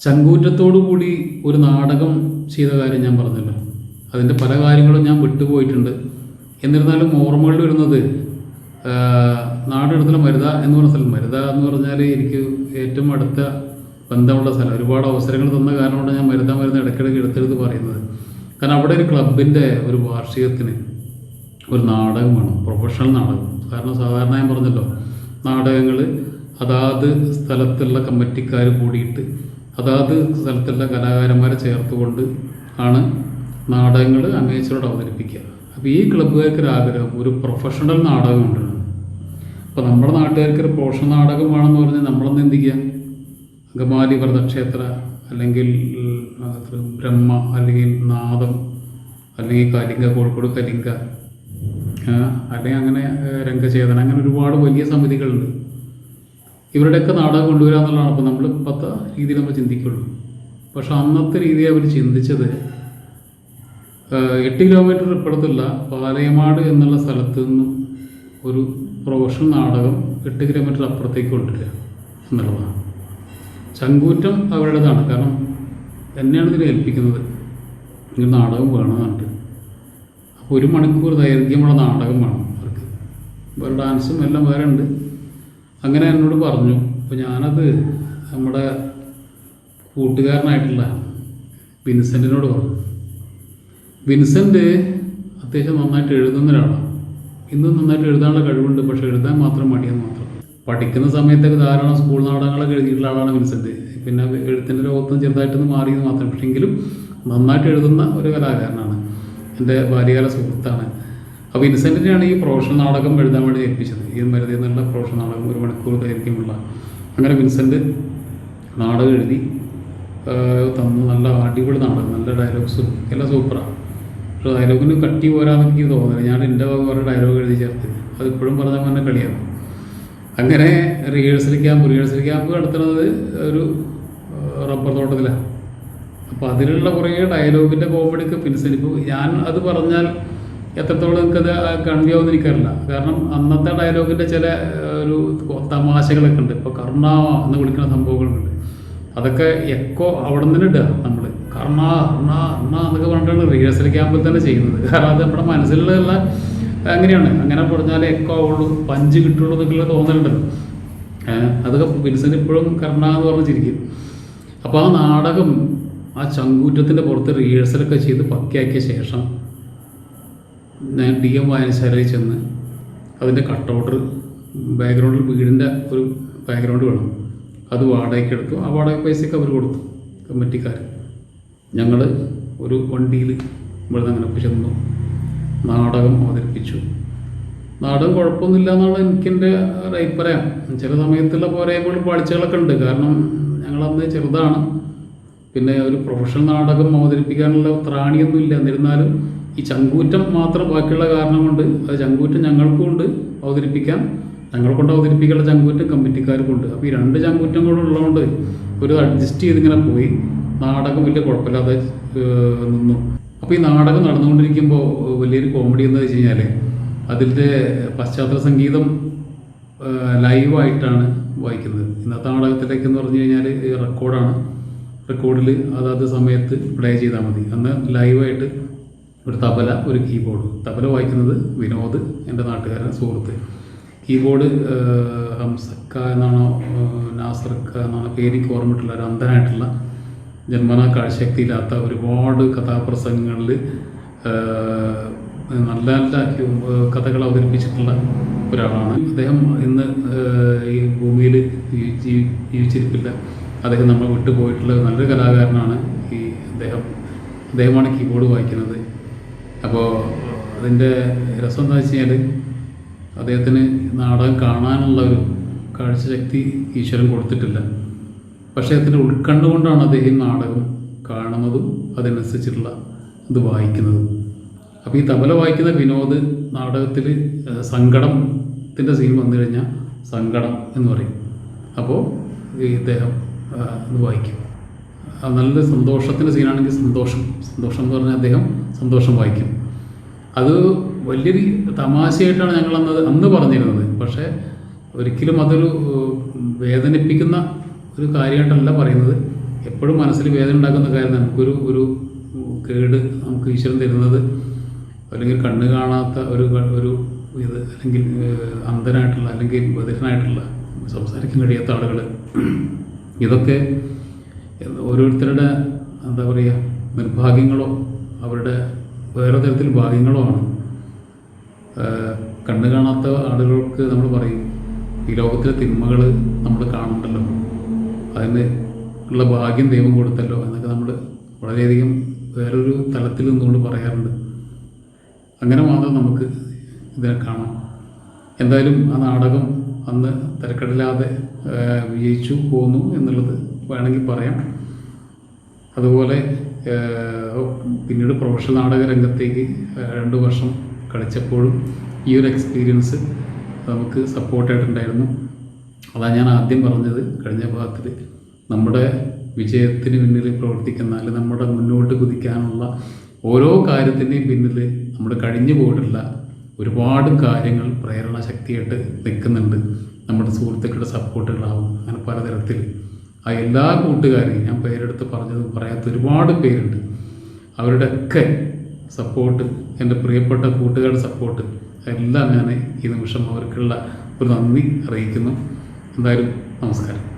ചങ്കൂറ്റത്തോടു കൂടി ഒരു നാടകം ചെയ്ത കാര്യം ഞാൻ പറഞ്ഞല്ലോ. അതിന്റെ പല കാര്യങ്ങളും ഞാൻ വിട്ടുപോയിട്ടുണ്ട്. എന്നിരുന്നാലും ഓർമ്മകൾ വരുന്നത് നാടെടുത്തുള്ള മരുത എന്ന് പറഞ്ഞ സ്ഥലം. മരുത എന്ന് പറഞ്ഞാൽ എനിക്ക് ഏറ്റവും അടുത്ത ബന്ധമുള്ള സ്ഥലം. ഒരുപാട് അവസരങ്ങൾ തന്ന കാരണമാണ് ഞാൻ മരുത മരുന്ന് ഇടയ്ക്കിടയ്ക്ക് എടുത്തെടുത്ത് പറയുന്നത്. കാരണം അവിടെ ഒരു ക്ലബിന്റെ ഒരു വാർഷികത്തിന് ഒരു നാടകം വേണം. പ്രൊഫഷണൽ നാടകം. കാരണം സാധാരണ ഞാൻ പറഞ്ഞല്ലോ നാടകങ്ങൾ അതാത് സ്ഥലത്തുള്ള കമ്മിറ്റിക്കാർ കൂടിയിട്ട് അതാത് സ്ഥലത്തുള്ള കലാകാരന്മാരെ ചേർത്തുകൊണ്ട് ആണ് നാടകങ്ങൾ അമേച്ചറോട് അവതരിപ്പിക്കുക. അപ്പോൾ ഈ ക്ലബ്ബുകാർക്ക് ആഗ്രഹം ഒരു പ്രൊഫഷണൽ നാടകം ഉണ്ടാണ് അപ്പോൾ നമ്മുടെ നാട്ടുകാർക്ക് ഒരു പ്രൊഫഷണൽ നാടകമാണെന്ന് പറഞ്ഞാൽ നമ്മളൊന്ന് എന്ത് ചെയ്യുക അങ്കമാലി വ്രതക്ഷേത്ര അല്ലെങ്കിൽ ബ്രഹ്മ അല്ലെങ്കിൽ നാദം അല്ലെങ്കിൽ കലിംഗ കോഴിക്കോട് കലിംഗ അല്ലെങ്കിൽ അങ്ങനെ രംഗചേതന അങ്ങനെ ഒരുപാട് വലിയ സമിതികളുണ്ട്. ഇവരുടെയൊക്കെ നാടകം കൊണ്ടുവരിക എന്നുള്ളതാണ്. അപ്പോൾ നമ്മൾ ഇപ്പോഴത്തെ രീതിയിൽ നമ്മൾ ചിന്തിക്കുള്ളൂ. പക്ഷെ അന്നത്തെ രീതി അവർ ചിന്തിച്ചത് എട്ട് കിലോമീറ്റർ ഇപ്പുറത്തുള്ള പാലയമാട് എന്നുള്ള സ്ഥലത്ത് നിന്നും ഒരു പ്രൊഫഷണൽ നാടകം എട്ട് കിലോമീറ്റർ അപ്പുറത്തേക്ക് കൊണ്ടുവരിക എന്നുള്ളതാണ്. ചങ്കൂറ്റം അവരുടേതാണ്. കാരണം എന്നെയാണ് ഇതിൽ ഏൽപ്പിക്കുന്നത്. ഇങ്ങനെ നാടകം വേണമെന്നുണ്ട് അപ്പോൾ ഒരു മണിക്കൂർ ദൈർഘ്യമുള്ള നാടകം വേണം അവർക്ക്. വേറെ ഡാൻസും എല്ലാം വേറെ ഉണ്ട്. അങ്ങനെ എന്നോട് പറഞ്ഞു അപ്പോൾ ഞാനത് നമ്മുടെ കൂട്ടുകാരനായിട്ടുള്ള വിൻസെന്റിനോട് പറഞ്ഞു. വിൻസെന്റ് അത്യാവശ്യം നന്നായിട്ട് എഴുതുന്ന ഒരാളാണ് ഇന്നും നന്നായിട്ട് എഴുതാനുള്ള കഴിവുണ്ട് പക്ഷെ എഴുതാൻ മാത്രം മടിയെന്ന് മാത്രം. പഠിക്കുന്ന സമയത്തൊക്കെ ധാരാളം സ്കൂൾ നാടകങ്ങളൊക്കെ എഴുതിയിട്ടുള്ള ആളാണ് വിൻസെന്റ് പിന്നെ എഴുത്തിന്റെ ലോകത്തും ചെറുതായിട്ടൊന്ന് മാറിയെന്ന് മാത്രം പക്ഷെങ്കിലും നന്നായിട്ട് എഴുതുന്ന ഒരു കലാകാരനാണ്. എന്റെ ബാല്യകാല സുഹൃത്താണ്. അപ്പോൾ വിൻസെന്റിനെയാണ് ഈ പ്രൊഫഷണൽ നാടകം എഴുതാൻ വേണ്ടി ഏൽപ്പിച്ചത്. ഈ മരുതി എന്നുള്ള പ്രൊഫഷണൽ നാടകം ഒരു മണിക്കൂർ ദൈർഘ്യമുള്ള അങ്ങനെ വിൻസെന്റ് നാടകം എഴുതി തന്നു. നല്ല അടിപൊളി നാടകം നല്ല ഡയലോഗ്സും എല്ലാം സൂപ്പറാണ് പക്ഷേ ഡയലോഗിന് കട്ടി പോരാന്നൊക്കെ എനിക്ക് തോന്നുന്നില്ല. ഞാൻ എന്റെ കുറേ ഡയലോഗ് എഴുതി ചേർത്ത്. അതിപ്പോഴും പറഞ്ഞാൽ തന്നെ കളിയാണ് അങ്ങനെ റിഹേഴ്സൽ ക്യാമ്പ് റിഹേഴ്സൽ ക്യാമ്പ് നടത്തുന്നത് ഒരു റബ്ബർ തോട്ടത്തിലാണ് അപ്പോൾ അതിലുള്ള കുറേ ഡയലോഗിന്റെ കോമഡിയൊക്കെ പിൻസലിപ്പോൾ ഞാൻ അത് പറഞ്ഞാൽ എത്രത്തോളം എനിക്കത് കൺവേ ആവുമെന്ന് കാരണം അന്നത്തെ ഡയലോഗിന്റെ ചില ഒരു തമാശകളൊക്കെ ഉണ്ട്. ഇപ്പോൾ കർണാ എന്ന് വിളിക്കുന്ന സംഭവങ്ങളുണ്ട്. അതൊക്കെ എക്കോ അവിടെ നിന്ന് ഇടുക നമ്മൾ കർണാ കർണ കർണ എന്നൊക്കെ പറഞ്ഞിട്ടാണ് റിഹേഴ്സൽ ക്യാമ്പിൽ തന്നെ ചെയ്യുന്നത്. കാരണം അത് നമ്മുടെ മനസ്സിലുള്ള അങ്ങനെയാണ്. അങ്ങനെ പറഞ്ഞാൽ എക്കോ ആവുള്ളൂ പഞ്ച് കിട്ടുള്ളൂ എന്നൊക്കെയുള്ള തോന്നലുണ്ടല്ലോ അതൊക്കെ വിൻസെന്റ് ഇപ്പോഴും കർണ എന്ന് പറഞ്ഞിരിക്കും അപ്പോൾ ആ നാടകം ആ ചങ്കൂറ്റത്തിന്റെ പുറത്ത് റിഹേഴ്സലൊക്കെ ചെയ്ത് പക്കയാക്കിയ ശേഷം ഞാൻ ഡി എം വായനശാലയിൽ ചെന്ന് അതിന്റെ കട്ടൗട്ട് ബാക്ക്ഗ്രൗണ്ടിൽ വീടിന്റെ ഒരു ബാക്ക്ഗ്രൗണ്ട് വേണം. അത് വാടകയ്ക്ക് എടുത്തു. ആ വാടക പൈസയ്ക്ക് അവർ കൊടുത്തു കമ്മിറ്റിക്കാർ ഞങ്ങൾ ഒരു വണ്ടിയിൽ ഇവിടെ നിന്ന് അങ്ങനെ ചെന്നു. നാടകം അവതരിപ്പിച്ചു. നാടകം കുഴപ്പമൊന്നുമില്ല എന്നാണ് എനിക്കെന്റെ അഭിപ്രായം. ചില സമയത്തുള്ള പോരായ്മകൾ പാളിച്ചകളൊക്കെ ഉണ്ട്. കാരണം ഞങ്ങളന്ന് ചെറുതാണ്. പിന്നെ ഒരു പ്രൊഫഷണൽ നാടകം അവതരിപ്പിക്കാനുള്ള ത്രാണിയൊന്നും ഇല്ല. എന്നിരുന്നാലും ഈ ചങ്കൂറ്റം മാത്രം ബാക്കിയുള്ള കാരണം കൊണ്ട് അത് ചങ്കൂറ്റം ഞങ്ങൾക്കും ഉണ്ട് അവതരിപ്പിക്കാം ഞങ്ങൾ കൊണ്ട് അവതരിപ്പിക്കാനുള്ള ചങ്കൂറ്റം കമ്മിറ്റിക്കാർക്കും ഉണ്ട്. അപ്പോൾ ഈ രണ്ട് ചങ്കൂറ്റം കൂടെ ഉള്ളതുകൊണ്ട് ഒരു അഡ്ജസ്റ്റ് ചെയ്തിങ്ങനെ പോയി. നാടകം വലിയ കുഴപ്പമില്ലാതെ നിന്നു. അപ്പോൾ ഈ നാടകം നടന്നുകൊണ്ടിരിക്കുമ്പോൾ വലിയൊരു കോമഡി എന്ന് വെച്ച് കഴിഞ്ഞാൽ അതിന്റെ പശ്ചാത്തല സംഗീതം ലൈവായിട്ടാണ് വായിക്കുന്നത്. ഇന്നത്തെ നാടകത്തിലേക്ക് എന്ന് പറഞ്ഞു കഴിഞ്ഞാൽ റെക്കോർഡാണ് റെക്കോർഡിൽ അതാത് സമയത്ത് പ്ലേ ചെയ്താൽ മതി. അന്ന് ലൈവായിട്ട് ഒരു തബല ഒരു കീബോർഡ് തബല വായിക്കുന്നത് വിനോദ് എന്റെ നാട്ടുകാരൻ സുഹൃത്ത്. കീബോർഡ് ഹംസക്ക എന്നാണോ നാസർക്ക എന്നാണോ പേരിക്ക് ഓർമ്മിട്ടുള്ള ഒരു അന്ധനായിട്ടുള്ള ജന്മനാ കാഴ്ചശക്തിയില്ലാത്ത ഒരുപാട് കഥാപ്രസംഗങ്ങളിൽ നല്ല നല്ല കഥകൾ അവതരിപ്പിച്ചിട്ടുള്ള ഒരാളാണ്. അദ്ദേഹം ഇന്ന് ഈ ഭൂമിയിൽ ജീവിച്ചിരിപ്പില്ല. അദ്ദേഹം നമ്മൾ വിട്ടുപോയിട്ടുള്ള നല്ലൊരു കലാകാരനാണ്. ഈ അദ്ദേഹം അദ്ദേഹമാണ് കീബോർഡ് വായിക്കുന്നത്. അപ്പോൾ അതിന്റെ രസം എന്താ വെച്ച് കഴിഞ്ഞാൽ അദ്ദേഹത്തിന് നാടകം കാണാനുള്ള ഒരു കാഴ്ചശക്തി ഈശ്വരൻ കൊടുത്തിട്ടില്ല. പക്ഷേ അതിന്റെ ഉൾക്കണ്ടുകൊണ്ടാണ് അദ്ദേഹം നാടകം കാണുന്നതും അതിനനുസരിച്ചിട്ടുള്ള ഇത് വായിക്കുന്നതും. അപ്പോൾ ഈ തബല വായിക്കുന്ന വിനോദ് നാടകത്തിൽ സങ്കടത്തിന്റെ സീൻ വന്നു കഴിഞ്ഞാൽ സങ്കടം എന്ന് പറയും. അപ്പോൾ ഇദ്ദേഹം ഇത് വായിക്കും. അത് നല്ല സന്തോഷത്തിന്റെ സീനാണെങ്കിൽ സന്തോഷം. സന്തോഷം എന്ന് പറഞ്ഞാൽ അദ്ദേഹം സന്തോഷം വായിക്കും. അത് വലിയൊരു തമാശയായിട്ടാണ് ഞങ്ങൾ അന്ന് അന്ന് പറഞ്ഞിരുന്നത്. പക്ഷേ ഒരിക്കലും അതൊരു വേദനിപ്പിക്കുന്ന ഒരു കാര്യമായിട്ടല്ല പറയുന്നത്. എപ്പോഴും മനസ്സിൽ വേദന ഉണ്ടാക്കുന്ന കാര്യം നമുക്കൊരു ഒരു കേട് നമുക്ക് ഈശ്വരൻ തരുന്നത് അല്ലെങ്കിൽ കണ്ണ് കാണാത്ത ഒരു ഒരു ഇത് അല്ലെങ്കിൽ അന്ധനായിട്ടുള്ള അല്ലെങ്കിൽ ബധിരനായിട്ടുള്ള സംസാരിക്കാൻ കഴിയാത്ത ആളുകൾ ഇതൊക്കെ ഓരോരുത്തരുടെ എന്താ പറയുക നിർഭാഗ്യങ്ങളോ അവരുടെ വേറെ തരത്തിൽ ഭാഗ്യങ്ങളോ ആണ്. കണ്ണു കാണാത്ത ആളുകൾക്ക് നമ്മൾ പറയും ഈ ലോകത്തിലെ തിന്മകൾ നമ്മൾ കാണണ്ടല്ലോ അതിന് ഉള്ള ഭാഗ്യം ദൈവം കൊടുത്തല്ലോ എന്നൊക്കെ നമ്മൾ വളരെയധികം വേറൊരു തലത്തിൽ നിന്നുകൊണ്ട് പറയാറുണ്ട്. അങ്ങനെ മാത്രം നമുക്ക് ഇതിനെ കാണാം. എന്തായാലും ആ നാടകം അന്ന് തിരക്കടില്ലാതെ വിജയിച്ചു പോന്നു എന്നുള്ളത് വേണമെങ്കിൽ പറയാം. അതുപോലെ പിന്നീട് പ്രൊഫഷണൽ നാടക രംഗത്തേക്ക് രണ്ട് വർഷം കളിച്ചപ്പോഴും ഈ ഒരു എക്സ്പീരിയൻസ് നമുക്ക് സപ്പോർട്ടായിട്ടുണ്ടായിരുന്നു. അതാണ് ഞാൻ ആദ്യം പറഞ്ഞത് കഴിഞ്ഞ ഭാഗത്തിൽ നമ്മുടെ വിജയത്തിന് പിന്നിൽ പ്രവർത്തിക്കുന്ന അല്ലെങ്കിൽ നമ്മുടെ മുന്നോട്ട് കുതിക്കാനുള്ള ഓരോ കാര്യത്തിന്റെയും പിന്നിൽ നമ്മുടെ കഴിഞ്ഞു പോയിട്ടുള്ള ഒരുപാട് കാര്യങ്ങൾ പ്രേരണ ശക്തിയായിട്ട് നിൽക്കുന്നുണ്ട്. നമ്മുടെ സുഹൃത്തുക്കളുടെ സപ്പോർട്ടുകളാവും. അങ്ങനെ പലതരത്തിൽ. ആ എല്ലാ കൂട്ടുകാരെയും ഞാൻ പേരെടുത്ത് പറഞ്ഞത് പറയാത്ത ഒരുപാട് പേരുണ്ട്. അവരുടെയൊക്കെ സപ്പോർട്ട് എന്റെ പ്രിയപ്പെട്ട കൂട്ടുകാരുടെ സപ്പോർട്ട് എല്ലാം ഞാൻ ഈ നിമിഷം അവർക്കുള്ള ഒരു നന്ദി അറിയിക്കുന്നു. എന്തായാലും നമസ്കാരം.